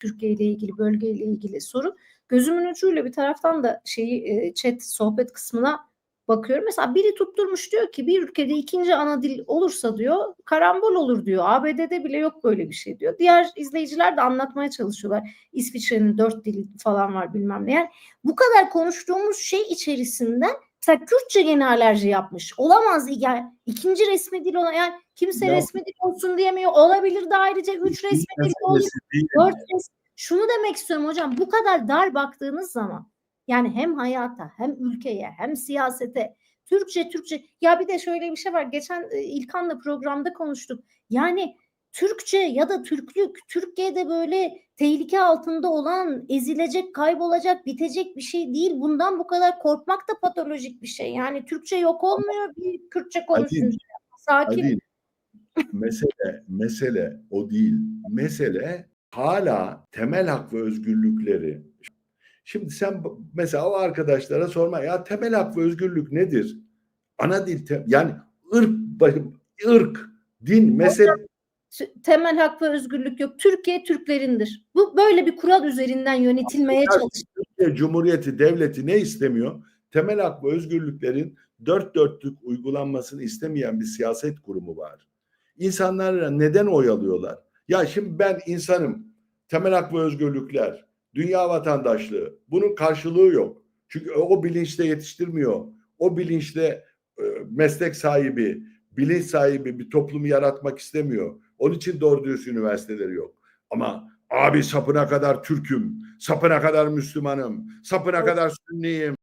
Türkiye ile ilgili, bölge ile ilgili sorun. Gözümün ucuyla bir taraftan da şeyi e, chat sohbet kısmına bakıyorum. Mesela biri tutturmuş diyor ki bir ülkede ikinci ana dil olursa diyor karambol olur diyor. ABD'de bile yok böyle bir şey diyor. Diğer izleyiciler de anlatmaya çalışıyorlar. İsviçre'nin dört dili falan var bilmem ne. Yani bu kadar konuştuğumuz şey içerisinden mesela Kürtçe gene alerji yapmış. Olamaz yani ikinci resmi dil olan yani kimse Ya- resmi dil olsun diyemiyor. Olabilir de ayrıca üç resmi dil olur. meselesi değil. Dört res- Şunu demek istiyorum hocam bu kadar dar baktığınız zaman yani hem hayata hem ülkeye hem siyasete Türkçe Türkçe ya bir de şöyle bir şey var geçen e, İlkan'la programda konuştuk yani Türkçe ya da Türklük Türkiye'de böyle tehlike altında olan ezilecek kaybolacak bitecek bir şey değil bundan bu kadar korkmak da patolojik bir şey yani Türkçe yok olmuyor bir Kürtçe konuşunca sakin Hadi. mesele mesele o değil. Mesele hala temel hak ve özgürlükleri. Şimdi sen mesela o arkadaşlara sorma ya temel hak ve özgürlük nedir? Ana dil yani ırk ırk din T- temel hak ve özgürlük yok. Türkiye Türklerindir. Bu böyle bir kural üzerinden yönetilmeye çalışıyor. Türkiye Cumhuriyeti devleti ne istemiyor? Temel hak ve özgürlüklerin dört dörtlük uygulanmasını istemeyen bir siyaset kurumu var. İnsanlara neden oy alıyorlar? Ya şimdi ben insanım. Temel hak ve özgürlükler, dünya vatandaşlığı. Bunun karşılığı yok. Çünkü o bilinçte yetiştirmiyor. O bilinçte e, meslek sahibi, bilinç sahibi bir toplumu yaratmak istemiyor. Onun için doğru dürüst üniversiteleri yok. Ama abi sapına kadar Türk'üm, sapına kadar Müslümanım, sapına kadar Sünniyim.